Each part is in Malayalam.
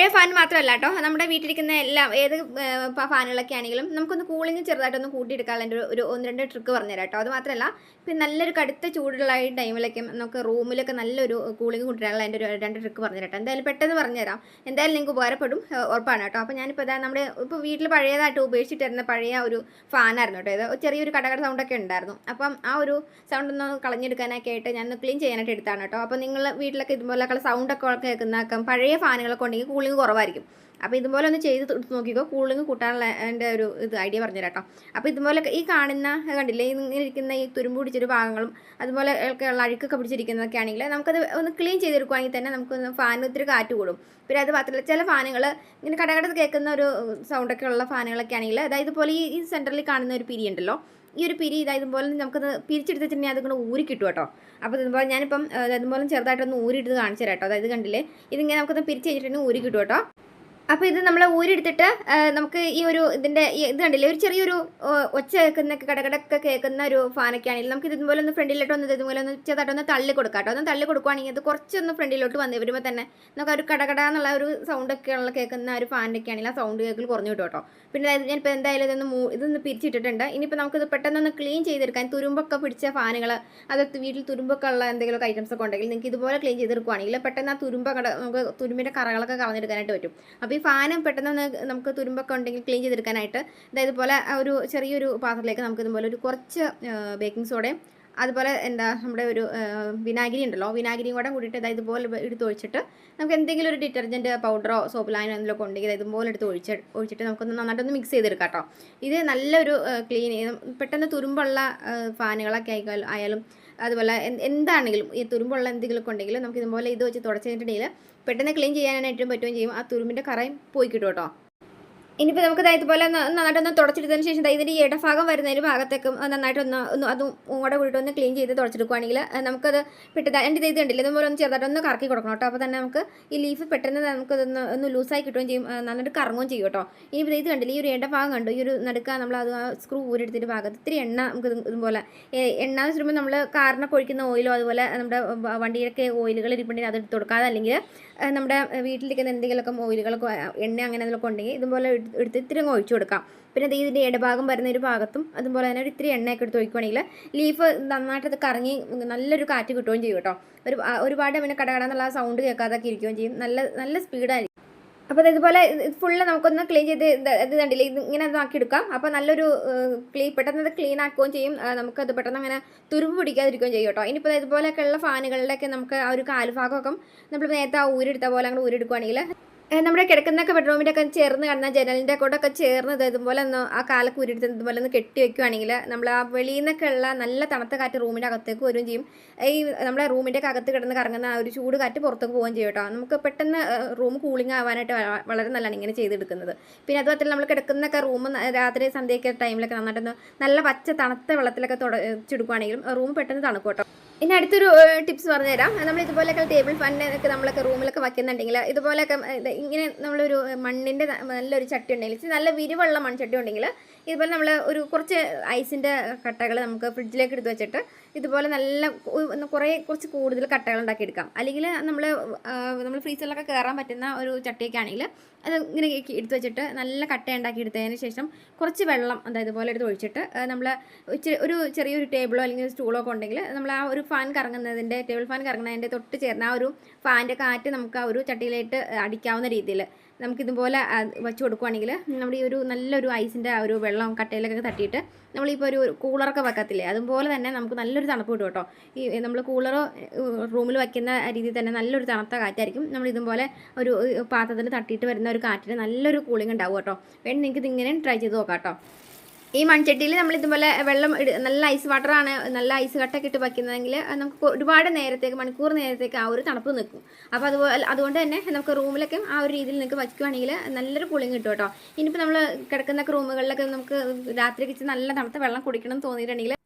പഴയ ഫാൻ മാത്രമല്ല കേട്ടോ നമ്മുടെ വീട്ടിലിരിക്കുന്ന എല്ലാം ഏത് ഫാനുകളൊക്കെ ആണെങ്കിലും നമുക്കൊന്ന് കൂളിംഗ് ചെറുതായിട്ടൊന്ന് കൂട്ടിയെടുക്കാൻ ഒരു ഒരു ഒന്ന് രണ്ട് ട്രിക്ക് പറഞ്ഞുതരാം കേട്ടോ അത് മാത്രമല്ല പിന്നെ നല്ലൊരു കടുത്ത ചൂടുള്ള ഈ ടൈമിലൊക്കെ നമുക്ക് റൂമിലൊക്കെ നല്ലൊരു കൂളിംഗ് കൂട്ടിയിട്ടാണ് എന്റെ ഒരു രണ്ട് ട്രിക്ക് പറഞ്ഞു കേട്ടോ എന്തായാലും പെട്ടെന്ന് പറഞ്ഞുതരാം. എന്തായാലും നിങ്ങൾക്ക് ഉപകാരപ്പെടും ഉറപ്പാണ് കേട്ടോ അപ്പോൾ ഞാനിപ്പോൾ ഇതാ നമ്മുടെ ഇപ്പോൾ വീട്ടിൽ പഴയതായിട്ട് ഉപേക്ഷിച്ചിട്ടിരുന്ന പഴയ ഒരു ഫാനായിരുന്നു കേട്ടോ ഇത് ചെറിയൊരു കടകട സൗണ്ടൊക്കെ ഉണ്ടായിരുന്നു. അപ്പം ആ ഒരു സൗണ്ട് ഒന്ന് കളഞ്ഞെടുക്കാനൊക്കെ ആയിട്ട് ഞാൻ ക്ലീൻ ചെയ്യാനായിട്ട് എടുത്താണ് കേട്ടോ അപ്പോൾ നിങ്ങൾ വീട്ടിലൊക്കെ ഇതുപോലെയൊക്കെ സൗണ്ടൊക്കെ കേൾക്കുന്നതൊക്കെ പഴയ ഫാനുകളൊക്കെ ഉണ്ടെങ്കിൽ കൂളിംഗ് കുറവായിരിക്കും. അപ്പോൾ ഇതുപോലെ ഒന്ന് ചെയ്ത് നോക്കിക്കോ. കൂളിംഗ് കൂട്ടാനുള്ള എന്റെ ഒരു ഇത് ഐഡിയ പറഞ്ഞു കേട്ടോ അപ്പോൾ ഇതുപോലെ ഈ കാണുന്ന കണ്ടില്ലേ ഇങ്ങനെ ഇരിക്കുന്ന ഈ തുരുമ്പ് പിടിച്ചൊരു ഭാഗങ്ങളും അതുപോലെ ഒക്കെയുള്ള അഴുക്കൊക്കെ പിടിച്ചിരിക്കുന്നതൊക്കെ ആണെങ്കിൽ നമുക്കത് ഒന്ന് ക്ലീൻ ചെയ്തെടുക്കുവാണെങ്കിൽ തന്നെ നമുക്കൊന്ന് ഫാൻ ഒത്തിരി കാറ്റ് കൂടും. പിന്നെ അത് മാത്രമല്ല ചില ഫാനുകൾ ഇങ്ങനെ കടകടത്ത് കേൾക്കുന്ന ഒരു സൗണ്ടൊക്കെ ഉള്ള ഫാനുകളൊക്കെ ആണെങ്കിൽ അതായത് ഇതുപോലെ ഈ സെന്ററിൽ കാണുന്ന ഒരു പിരി ഉണ്ടല്ലോ ഈ ഒരു പിരി ഇതാ ഇതുപോലെ നമുക്കത് പിരിച്ചെടുത്ത് വെച്ചിട്ടുണ്ടെങ്കിൽ അതിങ്ങനെ ഊരി കിട്ടും കേട്ടോ. അപ്പോൾ ഇതുപോലെ ഞാനിപ്പം ഇതുപോലെ ചെറുതായിട്ടൊന്ന് ഊരിയിട്ട് കാണിച്ചു തരാം കേട്ടോ. അതായത് കണ്ടില്ലേ? ഇതിങ്ങനെ നമുക്കൊന്ന് പിരിച്ച് കഴിഞ്ഞിട്ടുണ്ടെങ്കിൽ ഊരി കിട്ടും കേട്ടോ. അപ്പോൾ ഇത് നമ്മൾ ഊരിയെടുത്തിട്ട് ആ, നമുക്ക് ഈ ഒരു ഇതിന്റെ ഇത് കണ്ടില്ലേ? ഒരു ചെറിയൊരു ഒച്ച കേൾക്കുന്ന കടകടൊക്കെ കേൾക്കുന്ന ഒരു ഫാനൊക്കെ ആണെങ്കിൽ നമുക്ക് ഇതുപോലെ ഒന്ന് ഫ്രണ്ടിലോട്ട് ഒന്ന് ഇതുപോലെ ഒന്ന് ചെറുതായിട്ട് ഒന്ന് തള്ളി കൊടുക്കാം കേട്ടോ ഒന്ന് തള്ളി കൊടുക്കുവാണെങ്കിൽ അത് കുറച്ചൊന്ന് ഫ്രണ്ടിലോട്ട് വന്ന് വരുമ്പോൾ തന്നെ നമുക്ക് ഒരു കടകട എന്നുള്ള ഒരു സൗണ്ടൊക്കെയുള്ള കേൾക്കുന്ന ഒരു ഫാനൊക്കെ ആണെങ്കിൽ ആ സൗണ്ട് കേൾക്കൽ കുറഞ്ഞു കിട്ടും കേട്ടോ. പിന്നെ ഞാനിപ്പോൾ എന്തായാലും ഇതൊന്ന് ഇതൊന്ന് പിരിച്ചിട്ടിട്ടുണ്ട്. ഇനിയിപ്പോൾ നമുക്കിത് പെട്ടെന്നൊന്ന് ക്ലീൻ ചെയ്തെടുക്കാൻ തുരുമ്പൊക്കെ പിടിച്ച ഫാനുകൾ അത് വീട്ടിൽ തുരുമ്പൊക്കെ ഉള്ള എന്തെങ്കിലും ഐറ്റംസ് ഒക്കെ ഉണ്ടെങ്കിൽ നിങ്ങൾക്ക് ഇതുപോലെ ക്ലീൻ ചെയ്തെടുക്കുകയാണെങ്കിൽ പെട്ടെന്ന് ആ തുരുമ്പൊക്കെ നമുക്ക് തുരുമ്പിന്റെ കറകളൊക്കെ കളഞ്ഞെടുക്കാനായിട്ട് പറ്റും. അപ്പോൾ ഈ ഫാനും പെട്ടെന്ന് നമുക്ക് തുരുമ്പൊക്കെ ഉണ്ടെങ്കിൽ ക്ലീൻ ചെയ്തെടുക്കാനായിട്ട് അതായത് പോലെ ഒരു ചെറിയൊരു പാത്രത്തിലേക്ക് നമുക്ക് ഇതുപോലെ ഒരു കുറച്ച് ബേക്കിംഗ് സോഡയും അതുപോലെ എന്താ നമ്മുടെ ഒരു വിനാഗിരി ഉണ്ടല്ലോ വിനാഗിരിയും കൂടെ കൂടിയിട്ട് ഇതാ ഇതുപോലെ എടുത്ത് ഒഴിച്ചിട്ട് നമുക്ക് എന്തെങ്കിലും ഒരു ഡിറ്റർജന്റ് പൗഡറോ സോപ്പ് ലൈനോ എന്തെങ്കിലും ഉണ്ടെങ്കിൽ അതായത് ഇതുപോലെ എടുത്ത് ഒഴിച്ച് ഒഴിച്ചിട്ട് നമുക്കൊന്ന് നന്നായിട്ടൊന്ന് മിക്സ് ചെയ്തെടുക്കാം കേട്ടോ. ഇത് നല്ലൊരു ക്ലീൻ പെട്ടെന്ന് തുരുമ്പുള്ള ഫാനുകളൊക്കെ ആയാലും അതുപോലെ എന്താണെങ്കിലും ഈ തുരുമ്പുള്ള എന്തെങ്കിലുമൊക്കെ ഉണ്ടെങ്കിൽ നമുക്ക് ഇതുപോലെ ഇത് വെച്ച് തുടച്ചതിന്റെ ഇടയിൽ പെട്ടെന്ന് ക്ലീൻ ചെയ്യാനായിട്ടും പറ്റുകയും ചെയ്യും. ആ തുരുമ്പിന്റെ കറയും പോയി കിട്ടും കേട്ടോ. ഇനിയിപ്പോൾ നമുക്ക് ഇതുപോലെ നന്നായിട്ടൊന്ന് തുടച്ചെടുത്തതിന് ശേഷം ഇതിന്റെ ഈ ഇടഭാഗം വരുന്നതിന് ഭാഗത്തേക്കും നന്നായിട്ടൊന്ന് ഒന്ന് അതും കൂടെ കൂടിയിട്ട് ഒന്ന് ക്ലീൻ ചെയ്ത് തുടച്ചെടുക്കുകയാണെങ്കിൽ നമുക്കത് പെട്ടെന്ന് എന്റെ ഇത് കണ്ടില്ല? ഇതുപോലെ ഒന്ന് ചെറുതായിട്ടൊന്ന് കറക്കി കൊടുക്കണം കേട്ടോ. അപ്പോൾ തന്നെ നമുക്ക് ഈ ലീഫ് പെട്ടെന്ന് നമുക്കതൊന്ന് ഒന്ന് ലൂസായി കിട്ടുകയും ചെയ്യും നന്നായിട്ട് കറങ്ങുകയും ചെയ്യും കേട്ടോ. ഇനിയിപ്പോൾ ഇത് കണ്ടില്ല? ഈ ഒരു ഇടഭാഗം കണ്ടു. ഈ ഒരു നടുക്ക നമ്മൾ അത് സ്ക്രൂ ഊരെടുത്തിട്ട് ഭാഗത്ത് ഇത്തിരി എണ്ണ നമുക്ക് ഇതുപോലെ എണ്ണ എന്ന് വെച്ചിട്ടുമ്പോൾ നമ്മൾ കാറിനൊക്കെ ഒഴിക്കുന്ന ഓയിലോ അതുപോലെ നമ്മുടെ വണ്ടിയിലൊക്കെ ഓയിലുകൾ ഇരിപ്പുണ്ടെങ്കിൽ അത് എടുത്ത് കൊടുക്കാതെ അല്ലെങ്കിൽ നമ്മുടെ വീട്ടിലിരിക്കുന്ന എന്തെങ്കിലുമൊക്കെ ഓയിലുകളൊക്കെ എണ്ണ അങ്ങനെ എന്തെങ്കിലുമൊക്കെ ഉണ്ടെങ്കിൽ ഇതുപോലെ എടുത്ത് ഇത്തിരി അങ്ങ് ഒഴിച്ചു കൊടുക്കാം. പിന്നെ ദേ ഇതിന്റെ ഇടഭാഗം വരുന്ന ഒരു ഭാഗത്തും അതുപോലെ തന്നെ ഒരു ഇത്തിരി എണ്ണയൊക്കെ എടുത്ത് ഒഴിക്കുകയാണെങ്കിൽ ലീഫ് നന്നായിട്ട് അത് കറങ്ങി നല്ലൊരു കാറ്റ് കിട്ടുകയും ചെയ്യും കേട്ടോ. ഒരു ഒരുപാട് പിന്നെ കടകടന്നുള്ള സൗണ്ട് കേൾക്കാതൊക്കെ ഇരിക്കുകയും ചെയ്യും. നല്ല നല്ല സ്പീഡായിരിക്കും. അപ്പോൾ ഇതുപോലെ ഫുള്ള് നമുക്കൊന്ന് ക്ലീൻ ചെയ്ത് ഇത് കണ്ടില്ല? ഇത് ഇങ്ങനെ ആക്കി എടുക്കാം. അപ്പോൾ നല്ലൊരു ക്ലീൻ പെട്ടെന്ന് അത് ക്ലീൻ ആക്കുകയും ചെയ്യും. നമുക്കത് പെട്ടെന്ന് അങ്ങനെ തുരുമ്പ് പിടിക്കാതിരിക്കുകയും ചെയ്യും കേട്ടോ. ഇനിയിപ്പോൾ ഇതുപോലെയൊക്കെയുള്ള ഫാനുകളിലൊക്കെ നമുക്ക് ആ ഒരു കാൽഭാഗമൊക്കെ നമ്മൾ നേരത്തെ ആ ഊരെടുത്ത പോലെ അങ്ങനെ ഊരെടുക്കുകയാണെങ്കിൽ നമ്മുടെ കിടക്കുന്നൊക്കെ ബെഡ്റൂമിന്റെ ഒക്കെ ചേർന്ന് കാണുന്ന ജനലിന്റെ കൂടെ ഒക്കെ ചേർന്ന് ഇത് ഇതുപോലെ ഒന്ന് ആ കാലൊക്കെ ഉരുടുത്തത് ഇതുപോലെ ഒന്ന് കെട്ടി വെക്കുകയാണെങ്കിൽ നമ്മൾ ആ വെളിയിൽ നിന്നൊക്കെ ഉള്ള നല്ല തണുത്ത കാറ്റ് റൂമിന്റെ അകത്തേക്ക് വരികയും ചെയ്യും. ഈ നമ്മുടെ റൂമിന്റെ അകത്ത് കിടന്ന് കറങ്ങുന്ന ആ ഒരു ചൂട് കാറ്റ് പുറത്തേക്ക് പോവുകയും ചെയ്യും കേട്ടോ. നമുക്ക് പെട്ടെന്ന് റൂം കൂളിംഗ് ആവാനായിട്ട് വളരെ നല്ലതാണ് ഇങ്ങനെ ചെയ്തെടുക്കുന്നത്. പിന്നെ അതുപോലെ നമ്മൾ കിടക്കുന്നൊക്കെ റൂം രാത്രി സന്ധ്യയൊക്കെ ടൈമിലൊക്കെ നന്നായിട്ടൊന്ന് നല്ല പച്ച തണുത്ത വെള്ളത്തിലൊക്കെ തുടച്ചെടുക്കുകയാണെങ്കിലും റൂം പെട്ടെന്ന് തണുക്കും കേട്ടോ. ഇനി അടുത്തൊരു ടിപ്സ് പറഞ്ഞുതരാം. നമ്മൾ ഇതുപോലെയൊക്കെ ടേബിൾ ഫാനിനൊക്കെ നമ്മളൊക്കെ റൂമിലൊക്കെ വയ്ക്കുന്നുണ്ടെങ്കിൽ ഇതുപോലെയൊക്കെ ഇത് ഇങ്ങനെ നമ്മളൊരു മണ്ണിന്റെ നല്ലൊരു ചട്ടി ഉണ്ടെങ്കിൽ നല്ല വിരിവുള്ള മൺചട്ടി ഉണ്ടെങ്കിൽ ഇതുപോലെ നമ്മൾ ഒരു കുറച്ച് ഐസിന്റെ കട്ടകൾ നമുക്ക് ഫ്രിഡ്ജിലേക്ക് എടുത്ത് വെച്ചിട്ട് ഇതുപോലെ നല്ല കുറേ കുറച്ച് കൂടുതൽ കട്ടകൾ ഉണ്ടാക്കിയെടുക്കാം. അല്ലെങ്കിൽ നമ്മൾ നമ്മൾ ഫ്രീസറിലൊക്കെ കയറാൻ പറ്റുന്ന ഒരു ചട്ടിയൊക്കെ ആണെങ്കിൽ അത് ഇങ്ങനെ എടുത്ത് വെച്ചിട്ട് നല്ല കട്ട ഉണ്ടാക്കി എടുത്തതിന് ശേഷം കുറച്ച് വെള്ളം അതായത് ഇതുപോലെ എടുത്ത് ഒഴിച്ചിട്ട് നമ്മൾ ഒരു ചെറിയൊരു ടേബിളോ അല്ലെങ്കിൽ സ്റ്റൂളോ ഒക്കെ ഉണ്ടെങ്കിൽ നമ്മൾ ആ ഒരു ഫാൻ കറങ്ങുന്നതിന്റെ ടേബിൾ ഫാൻ കറങ്ങുന്നതിന്റെ തൊട്ട് ചേർന്ന ആ ഒരു ഫാന്റെ കാറ്റ് നമുക്ക് ആ ഒരു ചട്ടിയിലായിട്ട് അടിക്കാവുന്ന രീതിയിൽ നമുക്കിതുപോലെ വെച്ച് കൊടുക്കുവാണെങ്കിൽ നമ്മുടെ ഈ ഒരു നല്ലൊരു ഐസിന്റെ ഒരു വെള്ളം കട്ടയിലൊക്കെ തട്ടിയിട്ട് നമ്മളിപ്പോൾ ഒരു കൂളറൊക്കെ വെക്കത്തില്ലേ? അതുപോലെ തന്നെ നമുക്ക് നല്ലൊരു തണുപ്പ് കിട്ടും കേട്ടോ. ഈ നമ്മൾ കൂളർ റൂമിൽ വയ്ക്കുന്ന രീതിയിൽ തന്നെ നല്ലൊരു തണുത്ത കാറ്റായിരിക്കും. നമ്മൾ ഇതുപോലെ ഒരു പാത്രത്തിൽ തട്ടിയിട്ട് വരുന്ന ഒരു കാറ്റിന് നല്ലൊരു കൂളിംഗ് ഉണ്ടാവും കേട്ടോ. വേണ്ടി നിങ്ങൾക്ക് ഇതിങ്ങനെ ട്രൈ ചെയ്ത് നോക്കാം കേട്ടോ. ഈ മൺചട്ടിയിൽ നമ്മൾ ഇതുപോലെ വെള്ളം നല്ല ഐസ് വാട്ടറാണ് നല്ല ഐസ് കട്ടൊക്കെ ഇട്ട് വയ്ക്കുന്നതെങ്കിൽ നമുക്ക് ഒരുപാട് നേരത്തേക്ക് മണിക്കൂർ നേരത്തേക്ക് ആ ഒരു തണുപ്പ് നിൽക്കും. അപ്പോൾ അതുപോലെ അതുകൊണ്ട് തന്നെ നമുക്ക് റൂമിലൊക്കെ ആ ഒരു രീതിയിൽ നിങ്ങൾക്ക് വയ്ക്കുവാണെങ്കിൽ നല്ലൊരു കൂളിംഗ് കിട്ടും കേട്ടോ. ഇനിയിപ്പോൾ നമ്മൾ കിടക്കുന്ന റൂമുകളിലൊക്കെ നമുക്ക് രാത്രി വെച്ച് നല്ല തണുത്ത വെള്ളം കുടിക്കണം എന്ന് തോന്നിയിട്ടുണ്ടെങ്കിൽ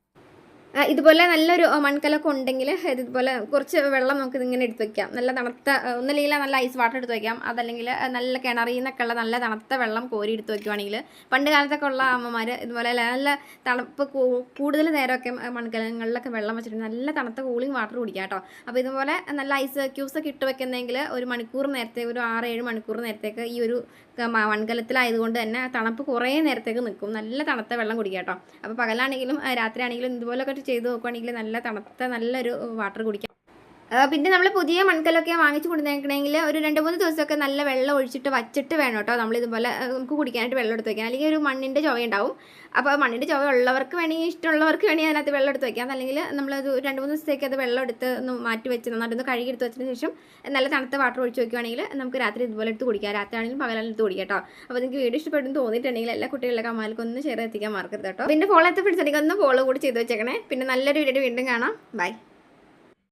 ഇതുപോലെ നല്ലൊരു മൺകലൊക്കെ ഉണ്ടെങ്കിൽ ഇതുപോലെ കുറച്ച് വെള്ളം നമുക്ക് ഇതിങ്ങനെ എടുത്ത് വയ്ക്കാം നല്ല തണുത്ത ഒന്നില്ലെങ്കിൽ നല്ല ഐസ് വാട്ടർ എടുത്ത് വയ്ക്കാം അതല്ലെങ്കിൽ നല്ല കിണറിൽ നിന്നൊക്കെ ഉള്ള നല്ല തണുത്ത വെള്ളം കോരി എടുത്ത് വയ്ക്കുവാണെങ്കിൽ പണ്ട് കാലത്തൊക്കെ ഉള്ള അമ്മമാർ ഇതുപോലെ നല്ല തണുപ്പ് കൂടുതൽ നേരമൊക്കെ മൺകലങ്ങളിലൊക്കെ വെള്ളം വെച്ചിട്ട് നല്ല തണുത്ത കൂളിംഗ് വാട്ടർ കുടിക്കാം കേട്ടോ. അപ്പോൾ ഇതുപോലെ നല്ല ഐസ് ക്യൂസൊക്കെ ഇട്ട് വെക്കുന്നെങ്കിൽ ഒരു മണിക്കൂർ നേരത്തെ ഒരു ആറ് ഏഴ് മണിക്കൂർ നേരത്തേക്ക് ഈ ഒരു മൺകലത്തിലായതുകൊണ്ട് തന്നെ തണുപ്പ് കുറേ നേരത്തേക്ക് നിൽക്കും. നല്ല തണുത്ത വെള്ളം കുടിക്കാം കേട്ടോ. അപ്പോൾ പകലാണെങ്കിലും രാത്രിയാണെങ്കിലും ഇതുപോലൊക്കെ ചെയ്ത് നോക്കുവാണെങ്കിൽ നല്ല തണുത്ത നല്ലൊരു വാട്ടർ കുടിക്കാം. പിന്നെ നമ്മൾ പുതിയ മൺകലൊക്കെ വാങ്ങിച്ചു കൊണ്ടുവന്നേക്കണമെങ്കിൽ ഒരു രണ്ട് മൂന്ന് ദിവസമൊക്കെ നല്ല വെള്ളം ഒഴിച്ചിട്ട് വച്ചിട്ട് വേണം കേട്ടോ. നമ്മൾ ഇതുപോലെ നമുക്ക് കുടിക്കാനായിട്ട് വെള്ളം എടുത്ത് വയ്ക്കാം അല്ലെങ്കിൽ ഒരു മണ്ണിന്റെ ചുവ ഉണ്ടാവും അപ്പോൾ മണ്ണിന്റെ ചുവ ഉള്ളവർക്ക് വേണമെങ്കിൽ ഇഷ്ടമുള്ളവർക്ക് വേണമെങ്കിൽ അതിനകത്ത് വെള്ളം എടുത്ത് വയ്ക്കാം അല്ലെങ്കിൽ നമ്മളത് രണ്ട് മൂന്ന് ദിവസത്തേക്ക് അത് വെള്ളം എടുത്ത് ഒന്ന് മാറ്റി വെച്ച് നന്നായിട്ടൊന്ന് കഴുകി എടുത്ത് വെച്ചതിന് ശേഷം നല്ല തണുത്ത വാട്ടർ ഒഴിച്ച് വെക്കുകയാണെങ്കിൽ നമുക്ക് രാത്രി ഇതുപോലെ എടുത്ത് കുടിക്കാം. രാത്രി ആണെങ്കിലും പകലാണെങ്കിലും എടുത്ത് കുടിക്കാം കേട്ടോ. അപ്പോൾ നിങ്ങൾക്ക് വീഡിയോ ഇഷ്ടപ്പെടുന്നു തോന്നിയിട്ടുണ്ടെങ്കിൽ എല്ലാ കുട്ടികളുടെ ഒന്ന് ഷെയർ എത്തിക്കാൻ മറക്കരുത് കേട്ടോ. പിന്നെ ഫോളോ എത്തി ഒന്ന് ഫോളോ കൂടി ചെയ്ത് വെച്ചേക്കണേ. പിന്നെ നല്ലൊരു വീഡിയോ വീണ്ടും കാണാം. ബൈ.